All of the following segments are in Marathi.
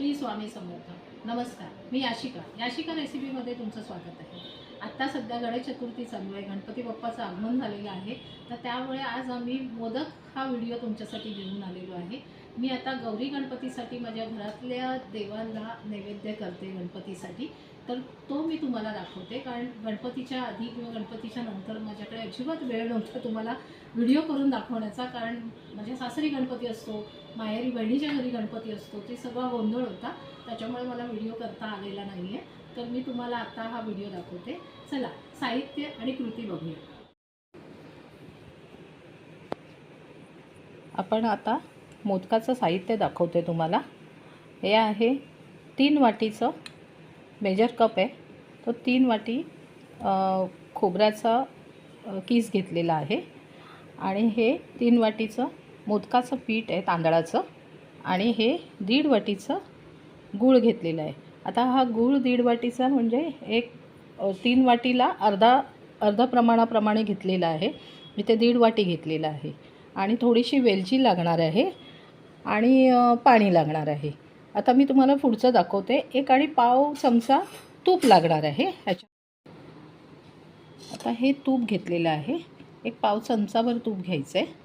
श्री स्वामी समर्थ. नमस्कार मी याशिका. याशिका रेसिपीमध्ये तुमचं स्वागत आहे. आत्ता सध्या गणेश चतुर्थी चालू आहे. गणपती बाप्पाचं आगमन झालेलं आहे. तर त्यामुळे आज आम्ही मोदक हा व्हिडिओ तुमच्यासाठी घेऊन आलेलो आहे. मी आता गौरी गणपतीसाठी माझ्या घरातल्या देवांना नैवेद्य करते गणपतीसाठी. तर तो मी तुम्हाला दाखवते. कारण गणपतीच्या आधी किंवा गणपतीच्या नंतर माझ्याकडे अजिबात वेळ नव्हता तुम्हाला व्हिडिओ करून दाखवण्याचा. कारण माझ्या सासरी गणपती असतो माहेरी बहिणीच्या घरी गणपती असतो ते सगळा गोंधळ होता. त्याच्यामुळे मला व्हिडिओ करता आलेला नाही आहे तर मी तुम्हाला आता हा व्हिडिओ दाखवते. चला साहित्य आणि कृती बघूया. आपण आता मोदकाचं साहित्य दाखवते तुम्हाला. हे आहे तीन वाटीचं मेजर कप आहे. तो तीन वाटी खोबऱ्याचा किस घेतलेला आहे. आणि हे तीन वाटीचं मोदकाचं पीठ आहे तांदळाचं. आणि हे दीड वाटीचं गूळ घेतलेलं आहे. आता हा गूळ दीड वाटीचा म्हणजे एक तीन वाटीला अर्धा अर्धा प्रमाणाप्रमाणे घेतलेला आहे. मी ते दीड वाटी घेतलेलं आहे. आणि थोडीशी वेलची लागणार आहे. आणि पाणी लागणार आहे. आता मी तुम्हाला पुढचं दाखवते. एक आणि पाव चमचा तूप लागणार आहे. ह्याच्या आता हे तूप घेतलेलं आहे. एक पाव चमचाभर तूप घ्यायचं आहे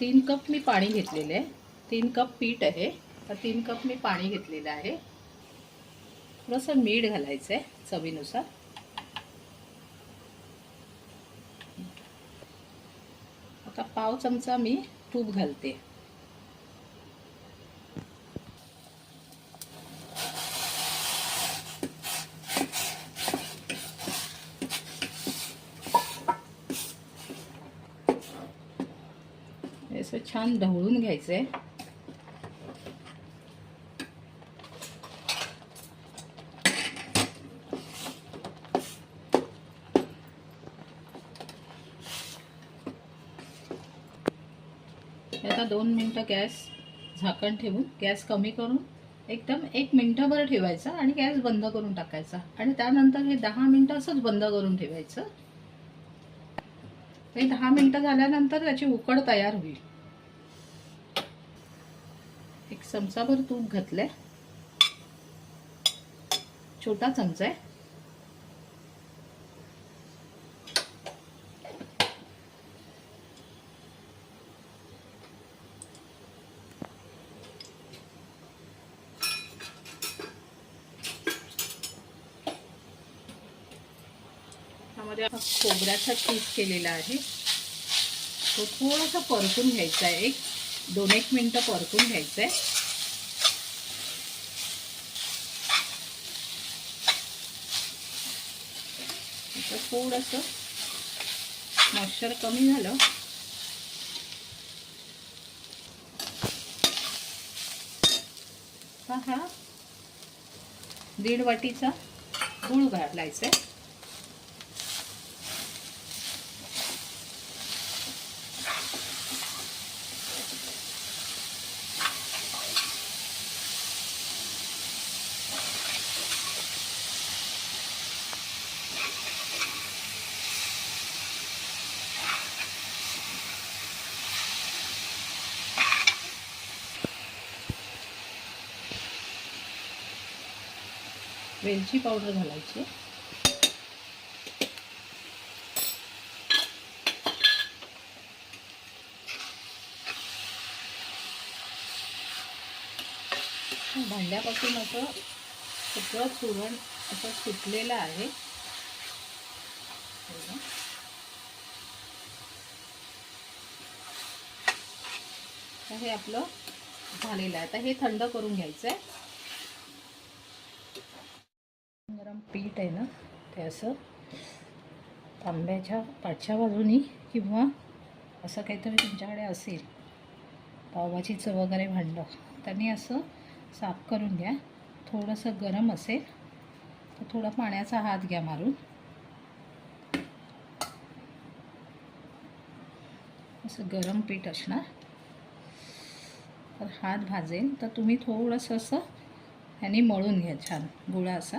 तीन कप मी पाणी घेतलेलं आहे. तीन कप पीठ आहे. तर तीन कप मी पाणी घेतलेलं आहे. थोडंसं मीठ घालायचं आहे चवीनुसार. आता पाव चमचा मी तूप घालते. असं छान ढवळून घ्यायचं आहे आता दोन मिनटं गॅस झाकण ठेवून गॅस कमी करून एकदम एक मिनटंभर ठेवायचा आणि गॅस बंद करून टाकायचा. आणि त्यानंतर हे दहा मिनटं असंच बंद करून ठेवायचं. हे दहा मिनटं झाल्यानंतर त्याची उकड तयार होईल. एक चमचाभर तूप घातलंय. छोटा चमचा आहे. त्यामध्ये खोबऱ्याचा पीस केलेला आहे. तो थोडासा परतून घ्यायचा आहे. एक दोन एक मिनटं परतून घ्यायचं आहे. आता थोडंसं मॉइश्चर कमी झालं. हा हा. दीड वाटीचा गुळ घालायचा आहे. वेलची पावडर घालायची. भांड्यापासून असं सगळं चुरण असं सुटलेलं आहे. हे आपलं झालेलं आहे. आता हे थंड करून घ्यायचं आहे गरम पीठ आहे ना ते असं तांब्याच्या पाठच्या बाजूनी किंवा असं काहीतरी तुमच्याकडे असेल पावभाजीचं वगैरे भांडं त्यांनी असं साफ करून घ्या. थोडंसं गरम असेल तर थोडा पाण्याचा हात घ्या मारून. असं गरम पीठ असणार. तर हात भाजेल तर तुम्ही थोडंसं असं ह्याने मळून घ्या छान गुळा असा.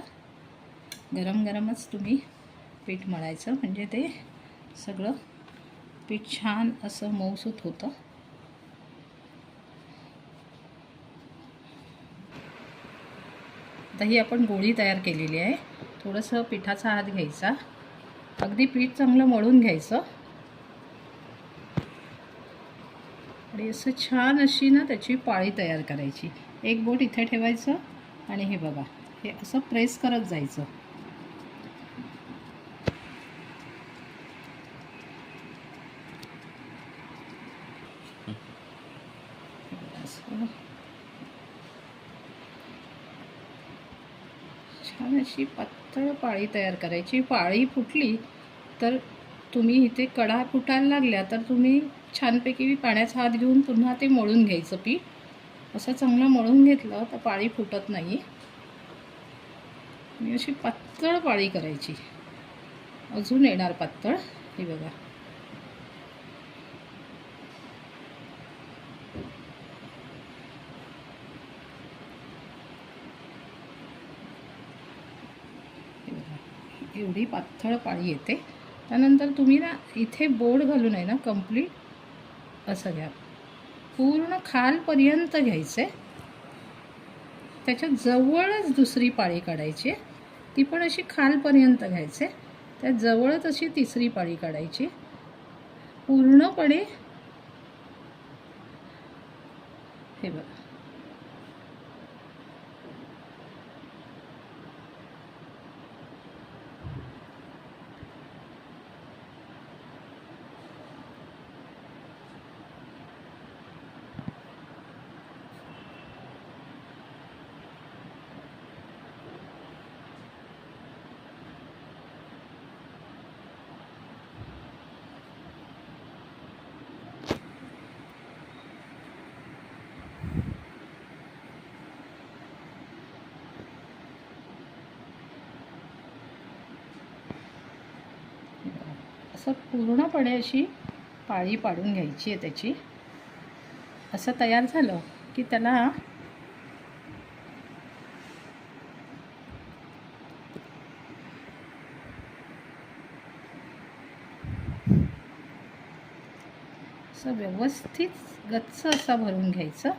गरम गरमच तुम्ही पीठ मळायचं. म्हणजे ते सगळं पीठ छान असं मऊसूत होतं. आता ही आपण गोळी तयार केलेली आहे. थोडंसं पिठाचा हात घ्यायचा. अगदी पीठ चांगलं मळून घ्यायचं. आणि असं छान अशी ना त्याची पाळी तयार करायची. एक बोट इथे ठेवायचं आणि हे बघा हे असं प्रेस करत जायचं असं. छान अशी पातळ पाळी तयार करायची. पाळी फुटली तर तुम्ही इथे कडा फुटायला लागल्या तर तुम्ही छानपैकी पाण्याचा हात घेऊन पुन्हा ते मळून घ्यायचं पीठ. असं चांगलं मळून घेतलं तर पाळी फुटत नाही. अशी पातळ पाळी करायची. अजून येणार पातळ. हे बघा हे बघा. एवढी पातळ पाळी येते. त्यानंतर तुम्ही ना इथे बोर्ड घालून आहे ना कंप्लीट असं घ्या. पूर्ण खालपर्यंत घ्यायचं. आहे त्याच्या जवळच दुसरी पाळी काढायची. ती पण अशी खालपर्यंत घ्यायचे. त्या जवळच अशी तिसरी पाळी काढायची. पूर्णपणे हे बघा. असं पूर्णपणे अशी पाळी पाडून घ्यायची आहे त्याची. असं तयार झालं की त्याला असं व्यवस्थित गच्च असा भरून घ्यायचं.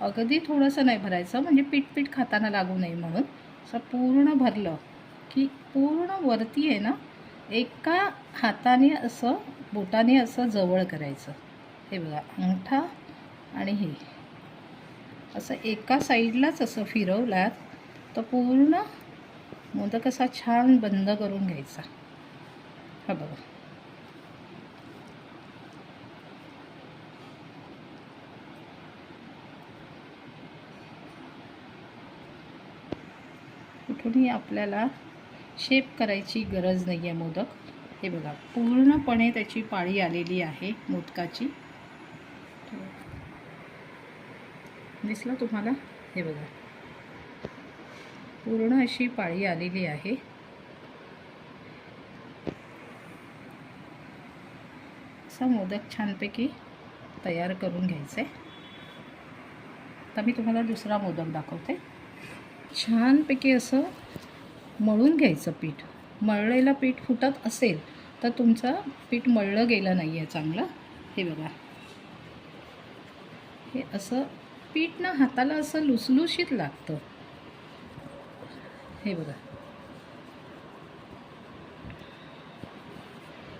अगदी थोडंसं नाही भरायचं म्हणजे पीठ पीठ खाताना लागू नये म्हणून. असं पूर्ण भरलं की पूर्ण वरती आहे ना एका हाताने असं बोटाने असं जवळ करायचं. हे बघा अंगठा आणि हे. असं एका साईडलाच असं फिरवलात तर पूर्ण मोदक असा छान बंद करून घ्यायचा. हा बघा. कुठूनही आपल्याला शेप करायची गरज नाही आहे मोदक. हे बघा पूर्णपणे त्याची पाळी आलेली आहे मोदकाची. दिसलं तुम्हाला? हे बघा. पूर्ण अशी पाळी आलेली आहे. असा मोदक छानपैकी तयार करून घ्यायचा आहे आता मी तुम्हाला दुसरा मोदक दाखवते. छानपैकी असं मळून घ्यायचं पीठ. मळलेलं पीठ फुटत असेल तर तुमचं पीठ मळलं गेलं नाही आहे चांगलं. हे बघा. हे असं पीठ ना हाताला असं लुसलुशीत लागतं. हे बघा.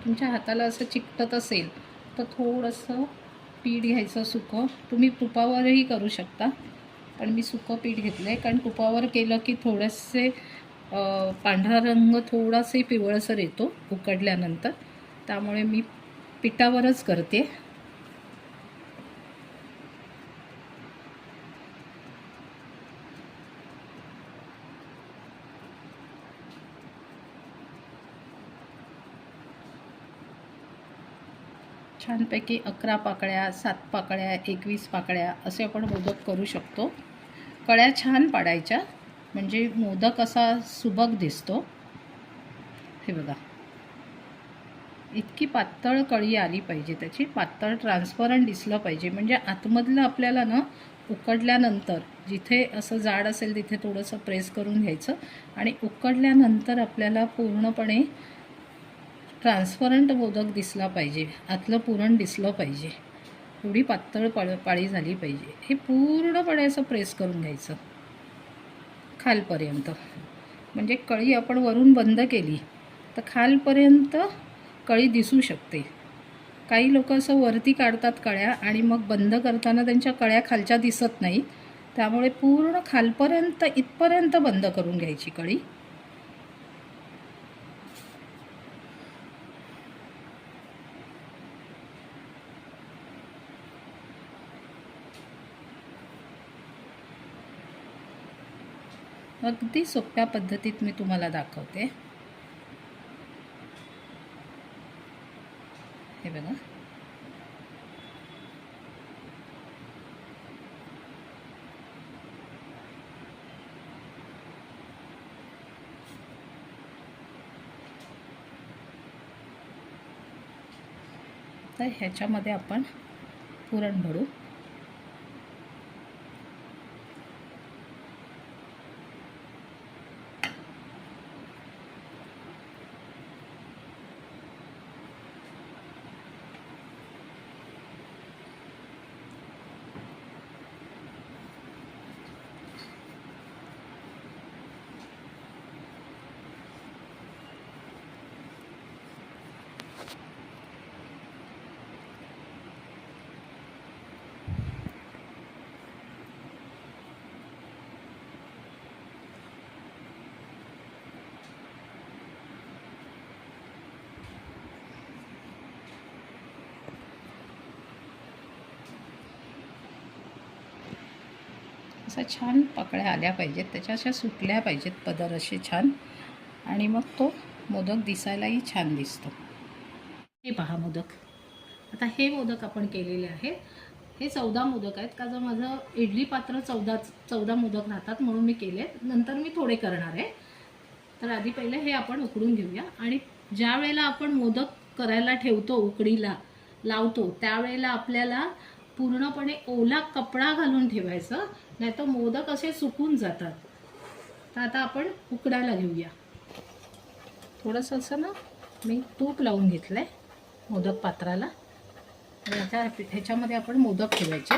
तुमच्या हाताला असं चिकटत असेल तर थोडंसं पीठ घ्यायचं सुकं. तुम्ही तुपावरही करू शकता. पण मी सुकं पीठ घेतलं आहे कारण तुपावर केलं की थोडेसे पांढरा रंग थोडासाही पिवळसर येतो उकडल्यानंतर. त्यामुळे मी पिठावरच करते. छानपैकी अकरा पाकळ्या सात पाकळ्या एकवीस पाकळ्या असे आपण मोदक करू शकतो. कळ्या छान पाडायच्या. म्हणजे मोदक असा सुबक दिसतो. हे बघा. इतकी पातळ कळी आली पाहिजे त्याची. पातळ ट्रान्सपरंट दिसलं पाहिजे. म्हणजे आतमधलं आपल्याला ना उकडल्यानंतर जिथे असं जाड असेल तिथे थोडंसं प्रेस करून घ्यायचं आणि उकडल्यानंतर आपल्याला पूर्णपणे ट्रान्सपरंट मोदक दिसला पाहिजे. आतलं पुरण दिसलं पाहिजे. एवढी पातळ पळ पाळी झाली पाहिजे. हे पूर्णपणे असं प्रेस करून घ्यायचं. खालपर्यंत. म्हणजे कळी आपण वरून बंद केली तर खालपर्यंत कळी दिसू शकते. काही लोक असं वरती काढतात कळ्या आणि मग बंद करताना त्यांच्या कळ्या खालच्या दिसत नाही त्यामुळे पूर्ण खालपर्यंत इथपर्यंत बंद करून घ्यायची कळी. अगदी सोप्या पद्धतीत मी तुम्हाला दाखवते. हे बघा. तर ह्याच्यामध्ये आपण पुरण भरू असा छान पकड्या आल्या पाहिजेत. त्याच्या अशा सुटल्या पाहिजेत पदर असे छान. आणि मग तो मोदक दिसायलाही छान दिसतो. हे पहा मोदक. आता हे मोदक आपण केलेले आहेत. हे चौदा मोदक आहेत. का जर माझं इडली पात्र चौदा चौदा मोदक राहतात म्हणून मी केले नंतर मी थोडे करणार आहे. तर आधी पहिले हे आपण उकडून घेऊया. आणि ज्या वेळेला आपण मोदक करायला ठेवतो उकडीला लावतो त्यावेळेला आपल्याला पूर्णपणे ओला कपडा घालून ठेवायचं. नाही तर मोदक असे सुकून जातात. तर आता आपण उकडायला घेऊया. थोडंसं असं ना मी तूप लावून घेतलं आहे मोदक पात्राला. आणि ह्याच्या ह्याच्यामध्ये आपण मोदक ठेवायचे.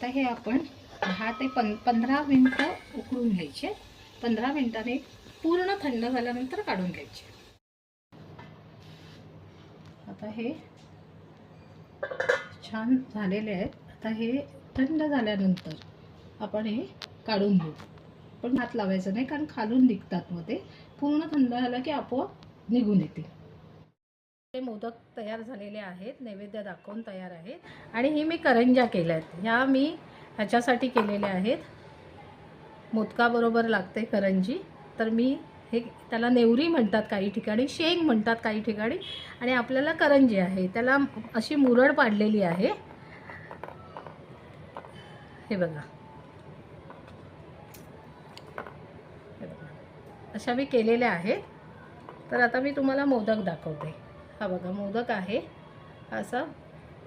आता हे आपण दहा ते पं पंधरा मिनटं उकळून घ्यायचे. पंधरा मिनटाने पूर्ण थंड झाल्यानंतर काढून घ्यायचे. आता हे छान झालेले आहेत. आता हे थंड झाल्यानंतर आपण हे काढून घेऊ. पण हात लावायचं नाही कारण खालून निघतात मग ते. पूर्ण थंड झालं की आपोआप निघून येतील. ते मोदक तयार झालेले आहेत नैवेद्य दाखवून तयार आहेत. आणि ही मी करंजा केल्या आहेत. ह्या मी ह्याच्यासाठी केलेल्या आहेत. मोदकाबरोबर लागते करंजी. तर मी हे त्याला नेवरी म्हणतात काही ठिकाणी शेंग म्हणतात काही ठिकाणी. आणि आपल्याला करंजी आहे. त्याला अशी मुरड पाडलेली आहे. हे बघा. हे बघा. अशा मी केलेल्या आहेत. तर आता मी तुम्हाला मोदक दाखवते. हा बघा मोदक आहे. असा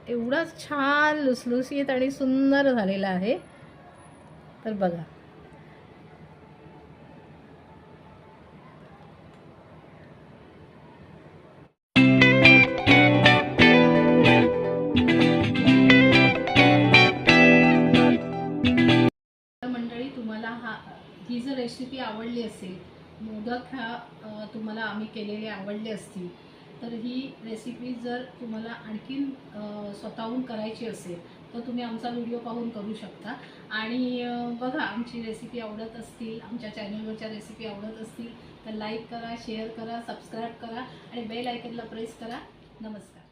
एवढा छान लुसलुसीत आणि सुंदर झालेला आहे. तर बघा. मंडळी तुम्हाला हा ही जर रेसिपी आवडली असेल मोदक हा तुम्हाला आम्ही केलेले आवडले असतील तर ही रेसिपी जर तुम्हाला आणखीन स्वतःहून करायची असेल तर तुम्ही आमचा व्हिडिओ पाहून करू शकता. आणि बघा आमची रेसिपी आवडत असतील आमच्या चॅनलवरच्या रेसिपी आवडत असतील तर लाईक करा शेअर करा सबस्क्राईब करा आणि बेल आयकनला प्रेस करा. नमस्कार.